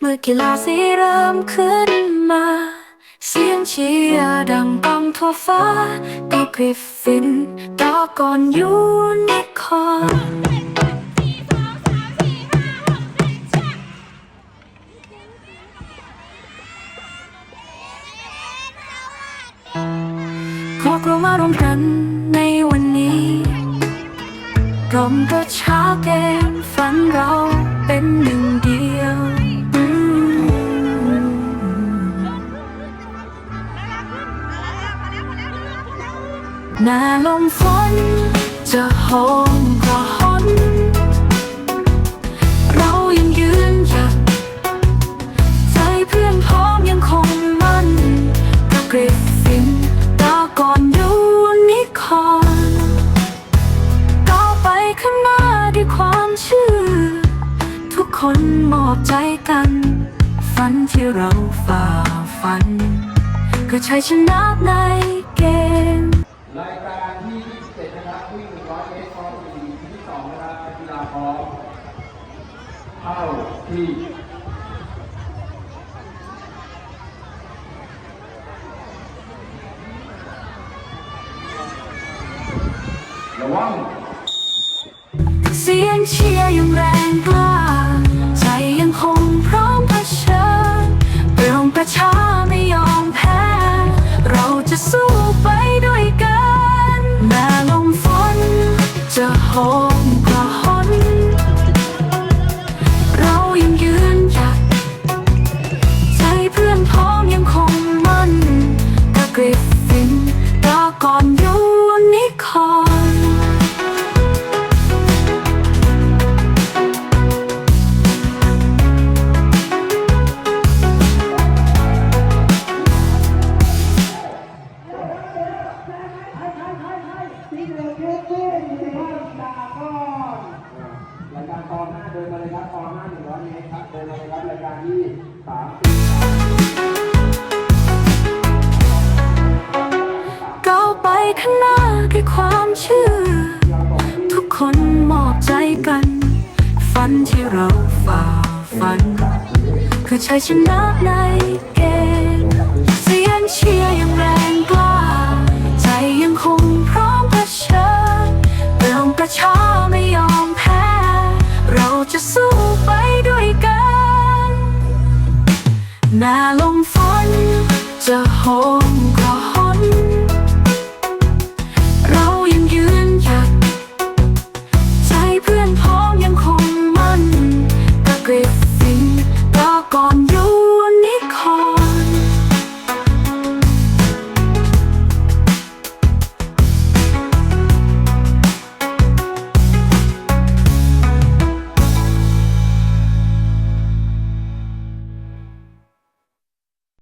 เมื่อกีฬาสีเริ่มขึ้นมา เสียงเชียร์ดังก้องทั่วฟ้า ก็กริฟฟินต่อก่อนยูนิคอร์นขอเรามารวมกันในวันนี้ กลมประชาเกมฝันเรา หน้าลมฝนจะโหมกระหนเรายังยืนหยัดใจเพื่อนพ้องยังคงมั่นกับกริฟฟินตาก่อนยูนิคอนก้าวไปข้างหน้าด้วยความเชื่อ ทุกคนมอบใจกัน ฝันที่เราฝ่าฟัน ก็ใช้ชนะในเกม รายการที่27นะครับวิ่ง100เมตรคอร์สสี่ที่สองนะครับนักกีฬาพร้อม เข้าที่ระวังเสียงเชียร์ยังแรง ที่สามก้าวไปข้างหน้าด้วยความเชื่อ ทุกคนมอบใจกัน ฝันที่เราฝ่าฟัน คือชัยชนะในเกมเสียงเชียร์ หน้าลมฝนจะโหมกอโ